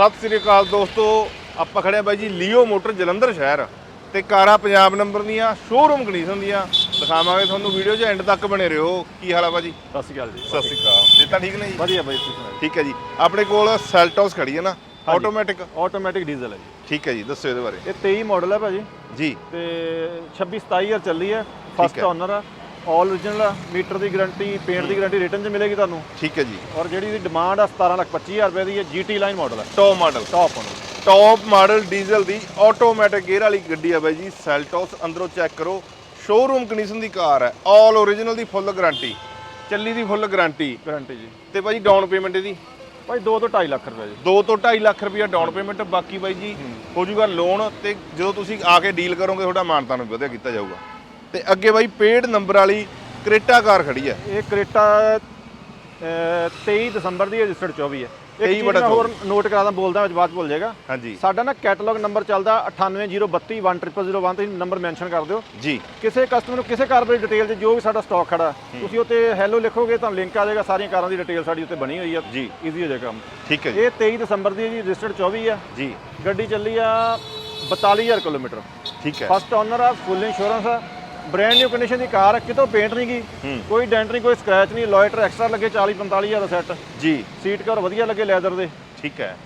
ਸਤਿ ਸ੍ਰੀ ਅਕਾਲ ਦੋਸਤੋ ਆਪਾਂ ਖੜੇ ਆ ਬਾਈ ਜੀ ਲੀਓ ਮੋਟਰ ਜਲੰਧਰ ਸ਼ਹਿਰ ਤੇ ਕਾਰਾਂ ਪੰਜਾਬ ਨੰਬਰ ਦੀਆਂ ਸ਼ੋਰੂਮ ਕੰਡੀਸ਼ਨ ਦੀਆਂ। ਦਿਖਾਵਾਂਗੇ ਤੁਹਾਨੂੰ ਵੀਡੀਓ 'ਚ ਐਂਡ ਤੱਕ ਬਣੇ ਰਹੋ। ਕੀ ਹਾਲ ਆ ਬਾਜੀ ਸਤਿ ਸ਼੍ਰੀ ਅਕਾਲ ਜੀ। ਸਤਿ ਸ੍ਰੀ ਅਕਾਲ। ਸਿਹਤਾਂ ਠੀਕ ਨੇ ਜੀ? ਵਧੀਆ ਬਾਈ ਤੁਸੀਂ ਠੀਕ ਹੈ ਜੀ। ਆਪਣੇ ਕੋਲ ਸੈਲਟੋਸ ਖੜੀ ਹੈ ਨਾ ਆਟੋਮੈਟਿਕ ਆਟੋਮੈਟਿਕ ਡੀਜ਼ਲ ਹੈ ਜੀ। ਠੀਕ ਹੈ ਜੀ ਦੱਸੋ ਇਹਦੇ ਬਾਰੇ। ਇਹ 23 ਮਾਡਲ ਹੈ ਭਾਜੀ। ਜੀ। ਤੇ 26 27 ਹਜ਼ਾਰ ਚੱਲੀ ਹੈ ਫਸਟ। ਓਨਰ ਆ। Origignal ਮੀਟਰ ਦੀ ਗਾਰੰਟੀ ਪੇਂਟ ਦੀ ਗਾਰੰਟੀ ਰਿਟਰਨ 'ਚ ਮਿਲੇਗੀ ਤੁਹਾਨੂੰ। ਠੀਕ ਹੈ ਜੀ। ਔਰ ਜਿਹੜੀ ਇਹਦੀ ਡਿਮਾਂਡ ਆ 17 ਲੱਖ 25 ਹਜ਼ਾਰ ਰੁਪਏ ਦੀ ਹੈ GT ਲਾਈਨ ਮਾਡਲ ਹੈ। Top model top owner top model diesel ਦੀ ਆਟੋਮੈਟਿਕ ਗੇਅਰ ਵਾਲੀ ਗੱਡੀ ਆ ਬਾਈ ਜੀ ਸੈਲਟੋਸ ਅੰਦਰੋਂ ਚੈੱਕ ਕਰੋ। ਸ਼ੋਰੂਮ ਕੰਡੀਸ਼ਨ ਦੀ ਕਾਰ ਹੈ ਆਲ ਓਰੀਜਨਲ ਦੀ ਫੁੱਲ ਗਾਰੰਟੀ ਚੱਲੀ ਦੀ ਫੁੱਲ ਗਾਰੰਟੀ ਗਾਰੰਟੀ ਜੀ। ਤੇ ਬਾਈ ਡਾਊਨ ਪੇਮੈਂਟ ਇਹਦੀ? ਭਾਈ 2 ਤੋਂ 2.5 ਲੱਖ ਰੁਪਏ ਜੀ। 2 ਤੋਂ 2.5 ਲੱਖ ਰੁਪਇਆ ਡਾਊਨ ਪੇਮੈਂਟ ਬਾਕੀ ਬਾਈ ਜੀ ਹੋ। ਜਾਊਗਾ ਲੋਨ ਤੇ ਜਦੋਂ ਤੁਸੀਂ ਆ ਕੇ ਡੀਲ ਕਰੋਗੇ ਤੁਹਾਡਾ ਮਾਨਤਾ ਨੂੰ ਵਧੀਆ ਕੀਤਾ ਜਾਊਗਾ। ਤੇ ਅੱਗੇ ਬਾਈ ਪੇਡ ਨੰਬਰ ਵਾਲੀ ਕਰੇਟਾ ਕਾਰ ਖੜੀ ਹੈ। ਇਹ ਕਰੇਟਾ ਅਹ, 23 ਦਸੰਬਰ ਦੀ ਰਜਿਸਟਰਡ 24 ਹੈ। ਇੱਕ 23 ਚੀਜ਼ ਬੜਾ ਮੈਂ ਹੋਰ ਨੋਟ ਕਰਾ ਦਾਂ ਬੋਲਦਾ ਵਿੱਚ ਬਾਅਦ 'ਚ ਭੁੱਲ ਜਾਏਗਾ। ਹਾਂਜੀ। ਸਾਡਾ ਨਾ ਕੈਟਲੌਗ ਨੰਬਰ ਚੱਲਦਾ 9803210001 ਤੁਸੀਂ ਨੰਬਰ ਮੈਂਸ਼ਨ ਕਰ ਦਿਓ। ਜੀ। ਕਿਸੇ ਕਸਟਮਰ ਨੂੰ ਕਿਸੇ ਕਾਰ ਦੀ ਡਿਟੇਲ 'ਚ ਜੋ ਵੀ ਸਾਡਾ ਸਟਾਕ ਖੜਾ ਤੁਸੀਂ ਉੱਤੇ ਹੈਲੋ ਲਿਖੋਗੇ ਤਾਂ ਲਿੰਕ ਆ ਜਾਏਗਾ ਸਾਰੀਆਂ ਕਾਰਾਂ ਦੀ ਡਿਟੇਲ ਸਾਡੀ ਉੱਤੇ ਬਣੀ ਹੋਈ ਆ। ਜੀ। ਈਜ਼ੀ ਹੋ ਜਾਏਗਾ ਕੰਮ। ਠੀਕ ਹੈ ਜੀ। ਇਹ 23 ਦਸੰਬਰ ਦੀ ਹੈ ਜੀ ਰਜਿਸਟਰਡ 24 ਆ। ਜੀ। ਗੱਡੀ ਚੱਲੀ ਆ 42000 ਕਿਲੋਮੀਟਰ। ਠੀਕ ਹੈ। ਫਸਟ ਓਨਰ ਆ ਫੁੱਲ ਇੰਸ਼ੋਰੈਂਸ ਆ। ਬ੍ਰਾਂਡ ਨਿਊ ਕੰਡੀਸ਼ਨ ਦੀ ਕਾਰ ਆ ਕਿਤੋਂ ਪੇਂਟ ਨਹੀਂ ਗਈ ਹੂੰ। ਕੋਈ ਡੈਂਟ ਨਹੀਂ ਕੋਈ ਸਕ੍ਰੈਚ ਨਹੀਂ ਲੋਇਟਰ ਐਕਸਟਰਾ ਲੱਗੇ 40 45000 ਦਾ ਸੈੱਟ ਜੀ। ਸੀਟ ਕਵਰ ਵਧੀਆ ਲੱਗੇ ਲੈਦਰ ਦੇ। ਠੀਕ ਹੈ।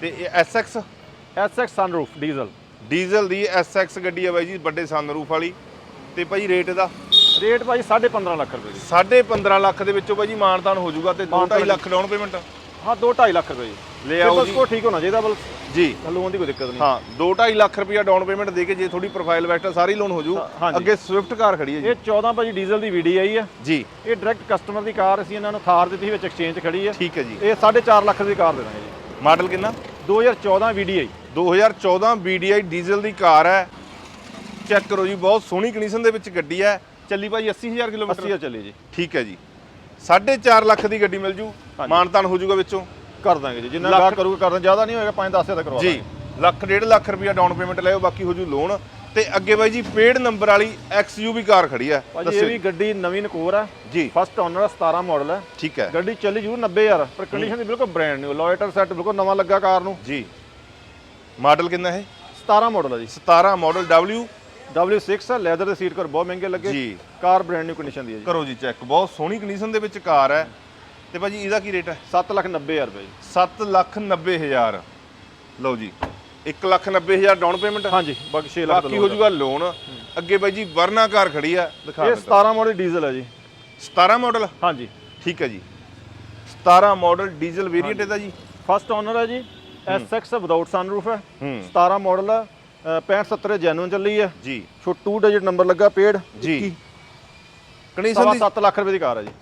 ਤੇ ਇਹ SX SX sunroof diesel diesel ਦੀ SX ਗੱਡੀ ਹੈ ਬਾਈ ਜੀ ਵੱਡੇ ਸਨਰੂਫ ਵਾਲੀ। ਤੇ ਭਾਈ ਰੇਟ ਇਹਦਾ ਰੇਟ ਭਾਈ 15.5 ਲੱਖ ਰੁਪਏ ਦੀ। 15.5 ਲੱਖ ਦੇ ਵਿੱਚੋਂ ਬਾਈ ਜੀ ਮਾਨਤਾਨ ਹੋ ਜਾਊਗਾ ਤੇ 2.5 ਲੱਖ ਡਾਊਨ ਪੇਮੈਂਟ ਹਾਂ 2.5 ਲੱਖ ਰੁਪਏ। ਲੈ ਆਓ ਬਸ ਜੀ। ਕੋ ਠੀਕ ਹੋਣਾ ਚਾਹੀਦਾ ਬਲ ਜੀ। ਲੋਨ ਦੀ ਕੋਈ ਦਿੱਕਤ ਨਹੀਂ। ਹਾਂ 2.5 ਲੱਖ ਰੁਪਇਆ ਡਾਊਨ ਪੇਮੈਂਟ ਦੇ ਕੇ ਜੇ ਥੋੜੀ ਪ੍ਰੋਫਾਈਲ ਵੈਕਟਰ ਸਾਰੀ ਲੋਨ ਹੋ ਜੂ। ਅੱਗੇ ਸਵਿਫਟ ਕਾਰ ਖੜੀ ਹੈ ਜੀ। ਇਹ 14 ਭਾਜੀ ਡੀਜ਼ਲ ਦੀ VDI ਆ। ਜੀ। ਇਹ ਡਾਇਰੈਕਟ ਕਸਟਮਰ ਦੀ ਕਾਰ ਅਸੀਂ ਇਹਨਾਂ ਨੂੰ ਥਾਰ ਦਿੱਤੀ ਵਿੱਚ ਐਕਸਚੇਂਜ ਖੜੀ ਹੈ ਠੀਕ ਹੈ ਜੀ। ਇਹ 4.5 ਲੱਖ ਦੀ ਕਾਰ ਦੇ ਦਾਂਗੇ ਜੀ। ਮਾਡਲ ਕਿੰਨਾ? 2014 VDI 2014 BDI ਡੀਜ਼ਲ ਦੀ ਕਾਰ ਹੈ। ਚੈੱਕ ਕਰੋ ਜੀ ਬਹੁਤ ਸੋਹਣੀ ਕੰਡੀਸ਼ਨ ਦੇ ਵਿੱਚ ਗੱਡੀ ਹੈ। ਚੱਲੀ ਭਾਈ 80000 ਕਿਲੋਮੀਟਰ। 80 ਚੱਲੀ ਜੀ। ਠੀਕ ਹੈ ਜੀ। 4.5 ਲੱਖ ਦੀ ਗੱਡੀ ਮਿਲ ਜੂ ਮਾਨਤਾਨ ਹੋ ਜੂਗਾ ਵਿੱਚੋਂ। ਕਰ ਦਾਂਗੇ ਜੀ ਜਿੰਨਾ ਲੱਖ- ਗਾਹ ਕਰੂਗਾ ਕਰ ਦਾਂ ਜ਼ਿਆਦਾ ਨਹੀਂ ਹੋਏਗਾ 5-10 ਹਜ਼ਾਰ ਦਾ ਕਰਵਾ ਜੀ ਲੱਖ ਡੇਢ ਲੱਖ ਰੁਪਇਆ ਡਾਊਨ ਪੇਮੈਂਟ ਲਿਓ ਬਾਕੀ ਹੋ ਜੂ ਲੋਨ ਤੇ ਅੱਗੇ ਬਾਈ ਜੀ ਪੇਡ ਨੰਬਰ ਵਾਲੀ XUV ਕਾਰ ਖੜੀ ਹੈ ਭਾਜੀ ਇਹ ਵੀ ਗੱਡੀ ਨਵੀਂ ਨਕੋਰ ਆ। ਜੀ। ਫਸਟ ਓਨਰ ਆ 17 ਮਾਡਲ ਹੈ ਠੀਕ ਹੈ। ਗੱਡੀ ਚੱਲੀ ਜੂ 90000 ਪਰ ਕੰਡੀਸ਼ਨ ਦੀ ਬਿਲਕੁਲ ਬ੍ਰਾਂਡ ਨਿਊ ਲੋਇਟਰ ਸੈੱਟ ਬਿਲਕੁਲ ਨਵਾਂ ਲੱਗਾ ਕਾਰ ਨੂੰ। ਜੀ। ਮਾਡਲ ਕਿੰਨਾ ਹੈ? 17 ਮਾਡਲ ਆ ਜੀ। 17 ਮਾਡਲ W W6 ਆ ਲੈਦਰ ਦੇ ਸੀਟ ਕਵਰ ਬਹੁਤ ਮਹਿੰਗੇ ਲੱਗੇ। ਜੀ। ਕਾਰ ਬ੍ਰਾਂਡ ਨਿਊ ਕੰਡੀਸ਼ਨ ਦੀ ਹੈ ਜੀ। ਕਰੋ ਜੀ ਚੈੱਕ ਬਹੁਤ ਸੋਹਣੀ ਕੰਡੀਸ਼ਨ ਦੇ ਵਿੱਚ ਕਾਰ ਹੈ। ਤੇ ਭਾਜੀ ਇਹਦਾ ਕੀ ਰੇਟ ਹੈ? 7 ਲੱਖ 90000 ਰੁਪਏ ਜੀ। 7 ਲੱਖ 90 ਹਜ਼ਾਰ। ਲਓ ਜੀ 1 ਲੱਖ 90 ਹਜ਼ਾਰ ਡਾਊਨ ਪੇਮੈਂਟ ਹਾਂਜੀ ਬਾਕੀ 6 ਲੱਖ ਬਾਕੀ ਹੋ ਜਾਊਗਾ ਲੋਨ ਅੱਗੇ ਬਾਈ ਜੀ ਵਰਨਾ ਕਾਰ ਖੜੀ ਆ ਦਿਖਾ ਇਹ ਦਿੰਦਾ 17 ਮਾਡਲ ਡੀਜ਼ਲ ਹੈ ਜੀ। 17 ਮਾਡਲ ਹਾਂਜੀ। ਠੀਕ ਹੈ ਜੀ। 17 ਮਾਡਲ ਡੀਜ਼ਲ ਵੇਰੀਐਂਟ ਇਹਦਾ ਜੀ। ਫਸਟ ਓਨਰ ਹੈ ਜੀ। SX ਵਿਦਆਊਟ ਸਨਰੂਫ ਹੈ। ਹੂੰ। 17 ਮਾਡਲ ਹੈ। 65 70 ਜੈਨੂਨ ਚੱਲੀ ਹੈ ਜੀ। ਛੋਟੂ ਡਿਜਿਟ ਨੰਬਰ ਲੱਗਾ ਪੇਡ ਜੀ। ਕੰਡੀਸ਼ਨ ਦੀ 7 ਲੱਖ ਰੁਪਏ ਦੀ ਕਾਰ ਹੈ ਜੀ।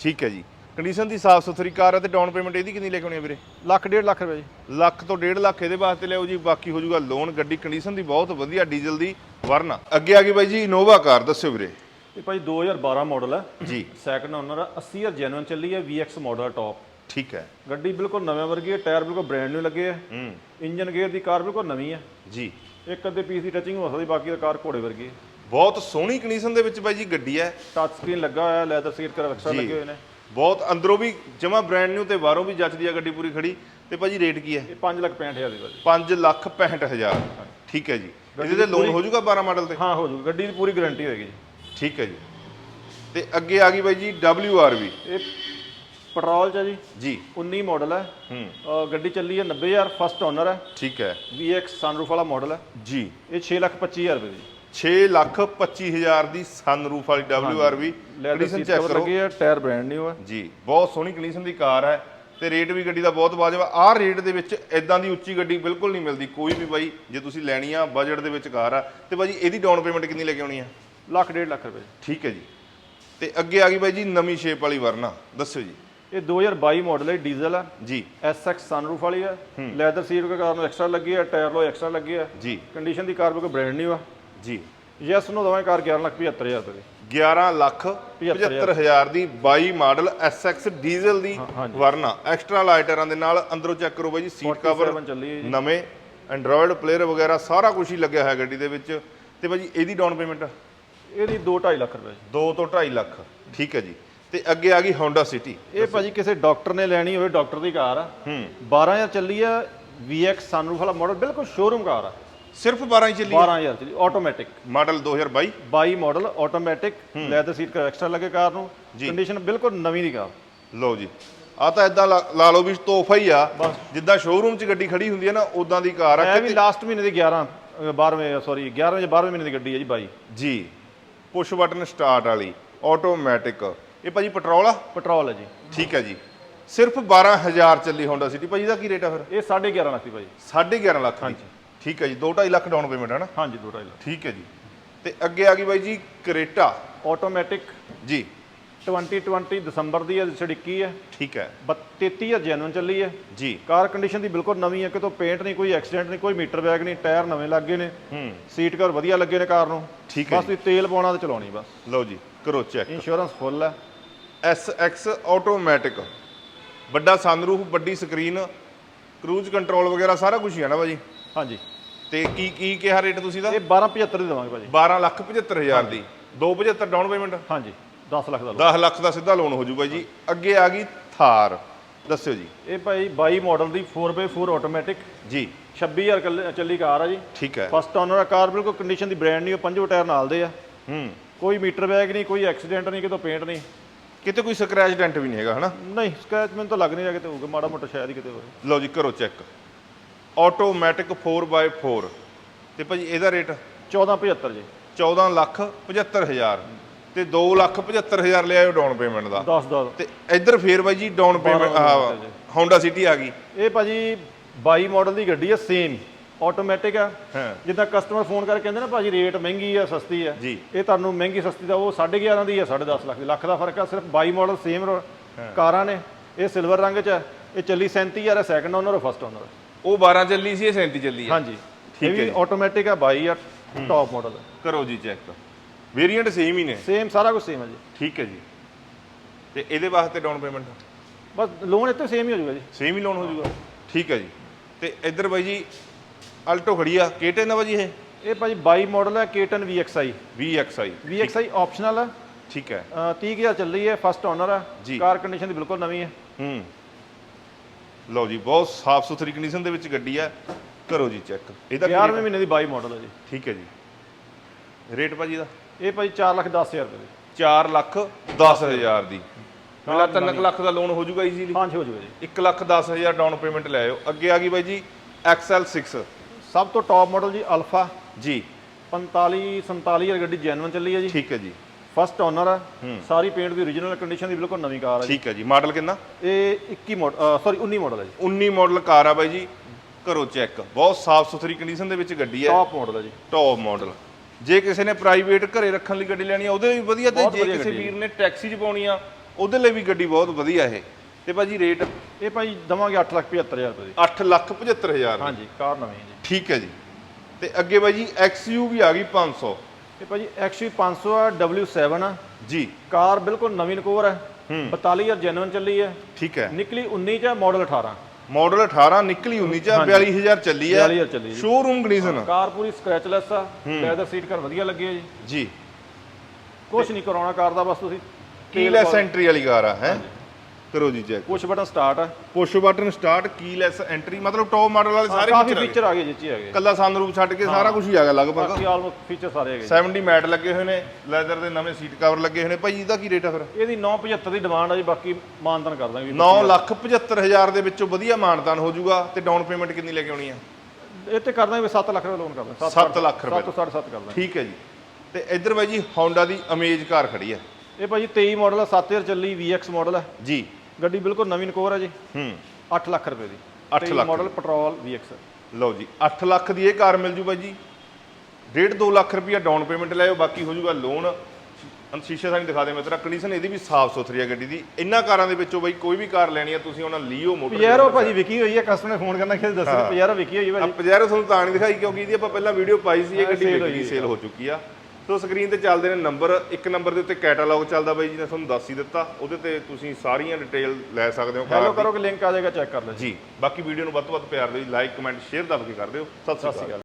ਠੀਕ ਹੈ ਜੀ। ਕੰਡੀਸ਼ਨ ਦੀ ਸਾਫ਼ ਸੁਥਰੀ ਕਾਰ ਹੈ ਤੇ ਡਾਊਨ ਪੇਮੈਂਟ ਇਹਦੀ ਕਿੰਨੀ ਲੈ ਕੇ ਆਉਣੀ ਹੈ ਵੀਰੇ? ਲੱਖ ਡੇਢ ਲੱਖ ਰੁਪਏ ਜੀ। ਲੱਖ ਤੋਂ 1.5 ਲੱਖ ਇਹਦੇ ਵਾਸਤੇ ਲਿਆਓ ਜੀ। ਬਾਕੀ ਹੋ ਜਾਊਗਾ ਲੋਨ ਗੱਡੀ ਕੰਡੀਸ਼ਨ ਦੀ ਬਹੁਤ ਵਧੀਆ ਡੀਜ਼ਲ ਦੀ ਵਰਨਾ। ਅੱਗੇ ਆ ਗਈ ਬਾਈ ਜੀ ਇਨੋਵਾ ਕਾਰ ਦੱਸਿਓ ਵੀਰੇ। ਇਹ ਭਾਈ 2012 ਮਾਡਲ ਹੈ ਜੀ। ਸੈਕੰਡ ਓਨਰ ਹੈ 80000 ਜੈਨੂਨ ਚੱਲੀ ਹੈ VX ਮਾਡਲ ਟੌਪ ਠੀਕ ਹੈ। ਗੱਡੀ ਬਿਲਕੁਲ ਨਵੇਂ ਵਰਗੀ ਹੈ ਟਾਇਰ ਬਿਲਕੁਲ ਬ੍ਰਾਂਡ ਨਿਊ ਲੱਗੇ ਹੈ ਹੂੰ। ਇੰਜਨ ਗੇਅਰ ਦੀ ਕਾਰ ਬਿਲਕੁਲ ਨਵੀਂ ਹੈ ਜੀ। ਇੱਕ ਅੱਧੇ ਪੀਸ ਦੀ ਟੱਚਿੰਗ ਹੋ ਸਕਦੀ ਬਾਕੀ ਦਾ ਕਾਰ ਘੋੜੇ ਵਰਗੀ ਹੈ ਬਹੁਤ ਸੋਹਣੀ ਕੰਡੀਸ਼ਨ ਦੇ ਵਿੱਚ ਬਾਈ ਜੀ ਗੱਡੀ ਹੈ। ਟੱਚ ਸਕਰੀਨ ਲੱਗਾ ਹੋਇਆ ਲੈਦਰ ਸੀਟ ਕਰ ਜੀ। ਲੱਗੇ ਹੋਏ ਨੇ। ਬਹੁਤ ਅੰਦਰੋਂ ਵੀ ਜਮਾ ਬ੍ਰਾਂਡ ਨਿਊ ਤੇ ਬਾਹਰੋਂ ਵੀ ਜੱਚਦੀ ਆ ਗੱਡੀ ਪੂਰੀ ਖੜੀ। ਤੇ ਭਾਜੀ ਰੇਟ ਕੀ ਹੈ? ਇਹ 5 ਲੱਖ 65000 ਦੀ ਭਾਜੀ 5 ਲੱਖ 65 ਹਜ਼ਾਰ। ਠੀਕ ਹੈ ਜੀ। ਇਹਦੇ ਤੇ ਲੋਨ ਹੋ ਜਾਊਗਾ 12 ਮਾਡਲ ਤੇ? ਹਾਂ ਹੋ ਜੂਗਾ ਗੱਡੀ ਦੀ ਪੂਰੀ ਗਾਰੰਟੀ ਹੋਏਗੀ ਜੀ। ਠੀਕ ਹੈ ਜੀ। ਤੇ ਅੱਗੇ ਆ ਗਈ ਬਾਈ ਜੀ WRV ਇਹ ਪੈਟਰੋਲ ਚ ਹੈ ਜੀ। ਜੀ। 19 ਮਾਡਲ ਹੈ। ਹੂੰ ਗੱਡੀ ਚੱਲੀ ਹੈ 90000 ਫਸਟ ਓਨਰ ਹੈ ਠੀਕ ਹੈ। VX ਸਨਰੂਫ ਵਾਲਾ ਮਾਡਲ ਹੈ ਜੀ। ਇਹ 6 ਲੱਖ 25000 ਰੁਪਏ ਦੀ। 6 ਲੱਖ 25 ਹਜ਼ਾਰ ਦੀ ਸਨਰੂਫ ਵਾਲੀ WRV ਕੰਡੀਸ਼ਨ ਚੈੱਕ ਕਰੋ। ਲੱਗੇ ਆ ਟਾਇਰ ਬ੍ਰਾਂਡ ਨਿਊ ਹੈ ਜੀ। ਬਹੁਤ ਸੋਹਣੀ ਕੰਡੀਸ਼ਨ ਦੀ ਕਾਰ ਹੈ ਤੇ ਰੇਟ ਵੀ ਗੱਡੀ ਦਾ ਬਹੁਤ ਵਾਜਬ ਆ। ਆਹ ਰੇਟ ਦੇ ਵਿੱਚ ਇਦਾਂ ਦੀ ਉੱਚੀ ਗੱਡੀ ਬਿਲਕੁਲ ਨਹੀਂ ਮਿਲਦੀ। ਕੋਈ ਵੀ ਬਾਈ ਜੇ ਤੁਸੀਂ ਲੈਣੀ ਆ ਬਜਟ ਦੇ ਵਿੱਚ ਕਾਰ ਆ ਤੇ ਬਾਈ ਇਹਦੀ ਡਾਊਨ ਪੇਮੈਂਟ ਕਿੰਨੀ ਲੈ ਕੇ ਆਉਣੀ ਆ? ਲੱਖ ਡੇਢ ਲੱਖ ਰੁਪਏ। ਠੀਕ ਹੈ ਜੀ। ਤੇ ਅੱਗੇ ਆ ਗਈ ਬਾਈ ਜੀ ਨਵੀਂ ਸ਼ੇਪ ਵਾਲੀ ਵਰਨਾ। ਦੱਸਿਓ ਜੀ। ਇਹ 2022 ਮਾਡਲ ਹੈ ਡੀਜ਼ਲ ਹੈ ਜੀ। SX ਸਨਰੂਫ ਵਾਲੀ ਹੈ। ਲੈਦਰ ਸੀਟ ਕੇ ਕਾਰਨ ਐਕਸਟਰਾ ਲੱਗੀ ਹੈ ਟਾਇਰ ਲੋ ਐਕਸਟਰਾ ਲੱਗੇ ਹੈ ਜੀ। ਕੰਡੀਸ਼ਨ ਦੀ ਕਾਰ ਬਿਲਕੁਲ ਬ੍ਰਾਂਡ ਨਿਊ ਹੈ ਜੀ। ਯੈਸ ਨੂੰ ਦਵਾਂ ਕਾਰ 11 ਲੱਖ 75000 ਰੁਪਏ ਦੀ। 11 ਲੱਖ 75 ਹਜ਼ਾਰ। ਦੀ 22 ਮਾਡਲ SX ਡੀਜ਼ਲ ਦੀ। ਵਰਨਾ। ਐਕਸਟਰਾ ਲਾਈਟਰਾਂ ਦੇ ਨਾਲ ਅੰਦਰੋਂ ਚੈੱਕ ਕਰੋ ਬਾਈ ਜੀ ਸੀਟ ਕਵਰ 47 ਚੱਲੀ ਹੈ ਜੀ। ਨਵੇਂ ਐਂਡਰੋਇਡ ਪਲੇਅਰ ਵਗੈਰਾ ਸਾਰਾ ਕੁਝ ਹੀ ਲੱਗਿਆ ਹੋਇਆ ਗੱਡੀ ਦੇ ਵਿੱਚ। ਤੇ ਬਾਈ ਜੀ ਇਹਦੀ ਡਾਊਨ ਪੇਮੈਂਟ ਇਹਦੀ 2.5 ਲੱਖ ਰੁਪਏ ਜੀ। 2 ਤੋਂ 2.5 ਲੱਖ। ਠੀਕ ਹੈ ਜੀ। ਤੇ ਅੱਗੇ ਆ ਗਈ Honda City ਇਹ ਭਾਜੀ ਕਿਸੇ ਡਾਕਟਰ ਨੇ ਲੈਣੀ ਹੋਵੇ ਡਾਕਟਰ ਦੀ ਕਾਰ ਆ। ਹੂੰ। 12000 ਚੱਲੀ ਆ VX ਸਨਰੂਫ ਵਾਲਾ ਮਾਡਲ ਬਿਲਕੁਲ ਸ਼ੋਰੂਮ ਕਾਰ ਆ। ਸਿਰਫ 12 ਹੀ ਚੱਲੀ 12000 ਚੱਲੀ automatic model 2022 22 model automatic leather seat extra ਲੱਗੇ ਕਾਰ ਨੂੰ। ਕੰਡੀਸ਼ਨ ਬਿਲਕੁਲ ਨਵੀਂ ਦੀ ਕਾਰ। ਲਓ ਜੀ। ਆ ਤਾਂ ਇਦਾਂ ਲਾ ਲਓ ਵੀ ਤੋਹਫਾ ਹੀ ਆ। ਜਿੱਦਾਂ ਸ਼ੋਰੂਮ 'ਚ ਗੱਡੀ ਖੜੀ ਹੁੰਦੀ ਹੈ ਨਾ ਉਦਾਂ ਦੀ ਕਾਰ ਆ। ਇਹ ਵੀ ਲਾਸਟ ਮਹੀਨੇ ਦੀ 11 ਅ, 12ਵੇਂ ਸੌਰੀ 11ਵੇਂ ਜਾਂ 12ਵੇਂ ਮਹੀਨੇ ਦੀ ਗੱਡੀ ਹੈ ਜੀ ਬਾਈ। ਜੀ। ਪੁਸ਼ ਬਟਨ ਸਟਾਰਟ ਵਾਲੀ ਆਟੋਮੈਟਿਕ ਇਹ ਭਾਜੀ ਪੈਟਰੋਲ ਆ? ਪੈਟਰੋਲ ਹੈ ਜੀ। ਠੀਕ ਹੈ ਜੀ। ਸਿਰਫ 12000 ਚੱਲੀ Honda City ਭਾਜੀ ਦਾ ਕੀ ਰੇਟ ਆ ਫਿਰ? ਇਹ 11.5 ਲੱਖ ਦੀ ਭਾਈ 11.5 ਲੱਖ ਦੀ। ਠੀਕ ਹੈ ਜੀ 2.5 ਲੱਖ ਡਾਊਨ ਪੇਮੈਂਟ ਹੈ ਨਾ? ਹਾਂਜੀ ਦੋ ਢਾਈ ਲੱਖ। ਠੀਕ ਹੈ ਜੀ। ਤੇ ਅੱਗੇ ਆ ਗਈ ਬਾਈ ਜੀ ਕਰੇਟਾ। ਆਟੋਮੈਟਿਕ ਜੀ। 2020 ਦਸੰਬਰ ਦੀ ਹੈ ਛੜਿੱਕੀ ਹੈ ਠੀਕ ਹੈ 33000 ਜੈਨੂਨ ਚੱਲੀ ਹੈ ਜੀ। ਕਾਰ ਕੰਡੀਸ਼ਨ ਦੀ ਬਿਲਕੁਲ ਨਵੀਂ ਹੈ ਕਿਤੋਂ ਪੇਂਟ ਨਹੀਂ ਕੋਈ ਐਕਸੀਡੈਂਟ ਨਹੀਂ ਕੋਈ ਮੀਟਰ ਬੈਗ ਨਹੀਂ ਟਾਇਰ ਨਵੇਂ ਲੱਗੇ ਨੇ। ਹੂੰ। ਸੀਟ ਕਵਰ ਵਧੀਆ ਲੱਗੇ ਨੇ ਕਾਰ ਨੂੰ। ਠੀਕ ਹੈ ਬਸ ਤੁਸੀਂ ਤੇਲ ਪਾਉਣਾ ਤੇ ਚਲਾਉਣੀ ਬਸ। ਲਓ ਜੀ ਕਰੋ ਚੈੱਕ ਇੰਸ਼ੋਰੈਂਸ ਫੁੱਲ ਹੈ SX ਆਟੋਮੈਟਿਕ ਵੱਡਾ ਸਨਰੂਫ ਵੱਡੀ ਸਕਰੀਨ ਕਰੂਜ਼ ਕੰਟਰੋਲ ਵਗੈਰਾ ਸਾਰਾ ਕੁਝ ਹੀ ਹੈ ਨਾ ਭਾਜੀ? ਹਾਂਜੀ। ਤੇ ਕੀ ਕੀ ਕਿਹਾ ਰੇਟ ਤੁਸੀਂ ਦਾ? ਇਹ 1275 ਦੀ ਦੇਵਾਂਗੇ ਭਾਜੀ। 12 ਲੱਖ 75000 ਦੀ। 275 ਡਾਊਨ ਪੇਮੈਂਟ ਹਾਂਜੀ 10 ਲੱਖ ਦਾ ਲੋਨ 10 ਲੱਖ ਦਾ ਸਿੱਧਾ ਲੋਨ ਹੋ ਜਾਊਗਾ ਜੀ ਅੱਗੇ ਆ ਗਈ ਥਾਰ। ਦੱਸਿਓ ਜੀ। ਇਹ ਭਾਈ 22 ਮਾਡਲ ਦੀ 4x4 ਆਟੋਮੈਟਿਕ ਜੀ। 26000 ਕੱਲ- ਚੱਲੀ ਕਾਰ ਆ ਜੀ। ਠੀਕ ਹੈ। ਫਸਟ ਓਨਰ ਆ ਕਾਰ ਬਿਲਕੁਲ ਕੰਡੀਸ਼ਨ ਦੀ ਬ੍ਰਾਂਡ ਨਹੀਂ ਪੰਜੋ ਟਾਇਰ ਨਾਲ ਦੇ ਆ। ਹੂੰ। ਕੋਈ ਮੀਟਰ ਬੈਗ ਨਹੀਂ ਕੋਈ ਐਕਸੀਡੈਂਟ ਨਹੀਂ ਕਿਤੋਂ ਪੇਂਟ ਨਹੀਂ। ਕਿਤੇ ਕੋਈ ਸਕ੍ਰੈਚ ਡੈਂਟ ਵੀ ਨਹੀਂ ਹੈਗਾ ਹਨਾ? ਨਹੀਂ ਸਕ੍ਰੈਚ ਮੈਨੂੰ ਤਾਂ ਲੱਗ ਨਹੀਂ ਰਿਹਾ ਕਿਤੇ ਹੋਊਗਾ ਮਾੜਾ ਮੋਟਾ ਸ਼ਾਇਦ ਹੀ ਕਿਤੇ ਹੋਵੇ। ਲਓ ਜੀ ਕਰੋ ਚੈੱਕ ਆਟੋਮੈਟਿਕ 4x4 ਤੇ ਭਾਜੀ ਇਹਦਾ ਰੇਟ 1475 ਜੀ। 14 ਲੱਖ 75000 ਤੇ 2 ਲੱਖ 75000 ਲਿਆਇਓ ਡਾਊਨ ਪੇਮੈਂਟ ਦਾ। 10 ਦਾ ਤੇ ਇੱਧਰ ਫੇਰ ਬਾਈ ਜੀ ਡਾਊਨ ਪੇਮੈਂਟ ਜੀ। Honda City ਆ ਗਈ। ਇਹ ਭਾਜੀ 22 ਮਾਡਲ ਦੀ ਗੱਡੀ ਹੈ ਸੇਮ ਆਟੋਮੈਟਿਕ ਆ। ਹਾਂ। ਜਿੱਦਾਂ ਕਸਟਮਰ ਫੋਨ ਕਰਕੇ ਕਹਿੰਦੇ ਨਾ ਭਾਜੀ ਰੇਟ ਮਹਿੰਗੀ ਆ ਸਸਤੀ ਆ। ਜੀ। ਇਹ ਤੁਹਾਨੂੰ ਮਹਿੰਗੀ ਸਸਤੀ ਦਾ ਉਹ 11.5 ਦੀ ਆ 10.5 ਲੱਖ ਦੀ। ਲੱਖ ਦਾ ਫ਼ਰਕ ਆ ਸਿਰਫ 22 ਮਾਡਲ ਸੇਮ ਕਾਰਾਂ ਨੇ। ਇਹ ਸਿਲਵਰ ਰੰਗ ਚ ਆ। ਇਹ ਚੱਲੀ 37000 ਹੈ ਸੈਕੰਡ ਓਨਰ ਫਸਟ ਓਨਰ ਉਹ 12 ਚੱਲੀ ਸੀ ਇਹ 37 ਚੱਲੀ ਆ। ਹਾਂਜੀ। ਠੀਕ ਇਹ ਹੈ ਵੀ ਆਟੋਮੈਟਿਕ ਆ 22 ਆ ਟੌਪ ਮਾਡਲ ਕਰੋ ਜੀ ਚੈੱਕ ਵੇਰੀਐਂਟ ਸੇਮ ਹੀ ਨੇ। ਸੇਮ ਸਾਰਾ ਕੁਝ ਸੇਮ ਹੈ ਜੀ। ਠੀਕ ਹੈ ਜੀ। ਤੇ ਇਹਦੇ ਵਾਸਤੇ ਡਾਊਨ ਪੇਮੈਂਟ ਬਸ ਲੋਨ ਇੱਥੇ ਸੇਮ ਹੀ ਹੋ ਜਾਊਗਾ ਜੀ। ਸੇਮ ਹੀ ਲੋਨ ਹੋ ਜਾਊਗਾ ਠੀਕ ਹੈ ਜੀ। ਤੇ ਇੱਧਰ ਬਾਈ ਜੀ ਅਲਟੋ ਖੜੀ ਆ K10 ਆ ਬਾਜੀ ਇਹ? ਇਹ ਭਾਜੀ 22 ਮਾਡਲ ਹੈ K10 VXI VXI VXI optional ਹੈ ਠੀਕ। ਹੈ। ਅ, 30000 ਚੱਲ ਰਹੀ ਹੈ ਫਸਟ ਓਨਰ ਹੈ ਜੀ। ਕਾਰ ਕੰਡੀਸ਼ਨ ਦੀ ਬਿਲਕੁਲ ਨਵੀਂ ਹੈ ਹੂੰ। ਲਓ ਜੀ ਬਹੁਤ ਸਾਫ਼ ਸੁਥਰੀ ਕੰਡੀਸ਼ਨ ਦੇ ਵਿੱਚ ਗੱਡੀ ਆ। ਕਰੋ ਜੀ ਚੈੱਕ ਇਹਦਾ ਕੀ 11ਵੇਂ rate ਆ? ਮਹੀਨੇ ਦੀ 22 ਮਾਡਲ ਹੈ ਜੀ। ਠੀਕ ਹੈ ਜੀ। ਰੇਟ ਭਾਜੀ ਦਾ? ਇਹ ਭਾਜੀ 4 ਲੱਖ 10000 ਰੁਪਏ ਦੀ। 4 ਲੱਖ 10000 ਦੀ। ਮੇਰਾ 3 ਲੱਖ ਦਾ ਲੋਨ ਹੋ ਜਾਊਗਾ ਈਜ਼ੀਲੀ ਹਾਂਜੀ ਹੋ ਜਾਊਗਾ ਜੀ। 1 ਲੱਖ 10000 ਡਾਊਨ ਪੇਮੈਂਟ ਲੈ ਆਇਓ। ਅੱਗੇ ਆ ਗਈ ਬਾਈ ਜੀ XL6 ਸਭ ਤੋਂ ਟੌਪ ਮਾਡਲ ਜੀ ਅਲਫਾ ਜੀ। 45 47000 ਗੱਡੀ ਜੈਨੂਇਨ ਚੱਲੀ ਹੈ ਜੀ। ਠੀਕ ਹੈ ਜੀ। ਫਸਟ ਓਨਰ ਹੈ। ਸਾਰੀ ਪੇਂਟ ਦੀ ਓਰੀਜਨਲ ਕੰਡੀਸ਼ਨ ਦੀ ਬਿਲਕੁਲ ਨਵੀਂ ਕਾਰ ਹੈ ਠੀਕ ਹੈ ਜੀ। ਮਾਡਲ ਕਿੰਨਾ? ਇਹ 21 ਮਾਡਲ ਸੌਰੀ 19 ਮਾਡਲ ਹੈ ਜੀ। 19 ਮਾਡਲ ਕਾਰ ਆ ਬਾਈ ਜੀ। ਕਰੋ ਚੈੱਕ ਬਹੁਤ ਸਾਫ਼ ਸੁਥਰੀ ਕੰਡੀਸ਼ਨ ਦੇ ਵਿੱਚ ਗੱਡੀ ਹੈ। ਟੌਪ ਮਾਡਲ ਹੈ ਜੀ। ਟੌਪ ਮਾਡਲ ਜੇ ਕਿਸੇ ਨੇ ਪ੍ਰਾਈਵੇਟ ਘਰੇ ਰੱਖਣ ਲਈ ਗੱਡੀ ਲੈਣੀ ਆ ਉਹਦੇ ਲਈ ਵੀ ਵਧੀਆ ਤੇ ਜੇ ਕਿਸੇ ਵੀਰ ਨੇ ਟੈਕਸੀ 'ਚ ਪਾਉਣੀ ਆ ਉਹਦੇ ਲਈ ਵੀ ਗੱਡੀ ਬਹੁਤ ਵਧੀਆ ਇਹ। ਤੇ ਭਾਜੀ ਰੇਟ? ਇਹ ਭਾਜੀ ਦਵਾਂਗੇ 8 ਲੱਖ 75000 ਰੁਪਏ ਦੀ। 8 ਲੱਖ 75000 ਹਾਂਜੀ ਕਾਰ ਨਵੀਂ ਹੈ ਜੀ। ਠੀਕ ਹੈ ਜੀ। ਤੇ ਅੱਗੇ ਬਾਈ ਜੀ XU ਵੀ ਆ ਗਈ 500 ਇਹ ਭਾਜੀ XV 500 ਆ W7 ਆ। ਜੀ। ਕਾਰ ਬਿਲਕੁਲ ਨਵੀਂ ਨਕੋਰ ਹੈ। 42000 ਜੈਨੂਇਨ ਚੱਲੀ ਹੈ। ਠੀਕ ਹੈ। ਨਿਕਲੀ 19 ਚ ਮਾਡਲ 18 ਮਾਡਲ 18 ਨਿਕਲੀ 19 ਚ ਆ, 42000 ਚੱਲੀ ਹੈ। 42000 ਚੱਲੀ ਹੈ ਜੀ। ਸ਼ੋਰੂਮ ਕੰਡੀਸ਼ਨ ਕਾਰ ਪੂਰੀ ਸਕ੍ਰੈਚਲੈਸ ਆ। ਲੈਦਰ ਸੀਟ ਕਰ ਵਧੀਆ ਲੱਗੀ ਹੈ ਜੀ। ਜੀ। ਕੁਝ ਨਹੀਂ ਕਰਾਉਣਾ ਕਾਰ ਦਾ ਬਸ ਤੁਸੀਂ। ਕੀਲੈਸ ਐਂਟਰੀ ਵਾਲੀ ਕਾਰ ਆ ਹੈ? ਕਰੋ ਜੀ ਚੈੱਕ ਪੁਸ਼ ਬਟਨ ਸਟਾਰਟ ਆ। Push button start keyless entry ਮਤਲਬ ਟੌਪ ਮਾਡਲ ਵਾਲੇ ਸਾਰੇ ਕਾਫੀ ਫੀਚਰ ਆ ਗਏ। ਜਿੱਚੀ ਆ ਗਏ ਕੱਲਾ ਸਨਰੂਫ ਛੱਡ ਕੇ ਸਾਰਾ ਕੁਝ ਹੀ ਆ ਗਿਆ ਲਗਭਗ। ਬਾਕੀ ਆਲਮੋਸਟ ਫੀਚਰ ਸਾਰੇ ਹੈਗੇ ਜੀ। 70 ਮੈਟ ਲੱਗੇ ਹੋਏ ਨੇ ਲੈਦਰ ਦੇ ਨਵੇਂ ਸੀਟ ਕਵਰ ਲੱਗੇ ਹੋਏ ਨੇ। ਭਾਈ ਇਹਦਾ ਕੀ ਰੇਟ ਆ ਫਿਰ? ਇਹਦੀ 975 ਦੀ ਡਿਮਾਂਡ ਆ ਜੀ ਬਾਕੀ ਮਾਨਤਨ ਕਰ ਦਾਂਗੇ 9 ਲੱਖ 75000 ਦੇ ਵਿੱਚੋਂ ਵਧੀਆ ਮਾਨਤਾਨ ਹੋ ਜਾਊਗਾ ਤੇ ਡਾਊਨ ਪੇਮੈਂਟ ਕਿੰਨੀ ਲੈ ਕੇ ਆਉਣੀ ਆ? ਇਹ ਤੇ ਕਰ ਦਾਂਗੇ 7 ਲੱਖ ਰੁਪਏ ਲੋਨ ਕਰ ਦਾਂਗੇ ਸੱਤ ਲੱਖ ਰੁਪਏ। 7 ਤੋਂ 7.5 ਕਰ ਦਾਂਗੇ ਠੀਕ ਹੈ ਜੀ। ਤੇ ਇੱਧਰ ਬਾਈ ਜੀ Honda ਦੀ ਅਮੇਜ ਕਾਰ ਖੜੀ ਹੈ ਇਹ ਭਾਜੀ 23 ਮਾਡਲ ਆ 7000 ਚੱਲੀ VX ਮਾਡਲ ਹੈ ਜੀ। ਗੱਡੀ ਬਿਲਕੁਲ ਨਵੀਂ ਨਕੋਰ ਹੈ ਜੀ। ਹੂੰ। 8 ਲੱਖ ਰੁਪਏ ਦੀ। ਅੱਠ ਲੱਖ ਮਾਡਲ ਪੈਟਰੋਲ VX ਲਓ ਜੀ 8 ਲੱਖ ਦੀ ਇਹ ਕਾਰ ਮਿਲ ਜੂ ਬਾਈ ਜੀ। 1.5 2 ਲੱਖ ਰੁਪਇਆ ਡਾਊਨ ਪੇਮੈਂਟ ਲਾਇਓ ਬਾਕੀ ਹੋ ਜਾਊਗਾ ਲੋਨ ਸ਼ੀਸ਼ੇ ਸਾਨੀ ਦਿਖਾ ਦੇ ਮਿੱਤਰਾ ਕੰਡੀਸ਼ਨ ਇਹਦੀ ਵੀ ਸਾਫ਼ ਸੁਥਰੀ ਹੈ ਗੱਡੀ ਦੀ। ਇਹਨਾਂ ਕਾਰਾਂ ਦੇ ਵਿੱਚੋਂ ਬਾਈ ਕੋਈ ਵੀ ਕਾਰ ਲੈਣੀ ਆ ਤੁਸੀਂ ਉਹਨਾਂ ਲੀਓ ਮੋਟਰ ਪਜੈਰੋ ਭਾਜੀ ਵਿਕੀ ਹੋਈ ਹੈ ਕਸਟਮਰ ਨੇ ਫੋਨ ਕਰਨਾ ਕਿ ਦੱਸੋ ਪਜੈਰੋ ਵਿਕੀ ਹੋਈ ਹੈ ਭਾਜੀ। ਪਜੈਰੋ ਤੁਹਾਨੂੰ ਤਾਂ ਨਹੀਂ ਦਿਖਾਈ ਕਿਉਂਕਿ ਇਹਦੀ ਆਪਾਂ ਪਹਿਲਾਂ ਵੀਡੀਓ ਪਾਈ ਸੀ ਇਹ ਗੱਡੀ ਵਿਕ। ਸੇਲ ਹੋ ਚੁੱਕੀ ਆ। ਸੋ ਸਕਰੀਨ ਤੇ ਚੱਲਦੇ ਨੇ ਨੰਬਰ ਇੱਕ ਨੰਬਰ ਦੇ ਉੱਤੇ ਕੈਟਾਲੌਗ ਚੱਲਦਾ ਬਾਈ ਜੀ ਨੇ ਤੁਹਾਨੂੰ ਦੱਸ ਹੀ ਦਿੱਤਾ। ਉਹਦੇ ਤੇ ਤੁਸੀਂ ਸਾਰੀਆਂ ਡਿਟੇਲ ਲੈ ਸਕਦੇ ਹੋ ਹੈਲੋ। ਕਰੋ ਕਿ ਲਿੰਕ ਆ ਜਾਏਗਾ ਚੈੱਕ ਕਰ ਲਓ ਜੀ। ਬਾਕੀ ਵੀਡੀਓ ਨੂੰ ਵੱਧ ਤੋਂ ਵੱਧ ਪਿਆਰ ਦਿਓ ਲਾਈਕ ਕਮੈਂਟ ਸ਼ੇਅਰ ਦੱਬ ਕੇ ਕਰ ਦਿਓ। ਸਤਿ ਸ਼੍ਰੀ ਅਕਾਲ।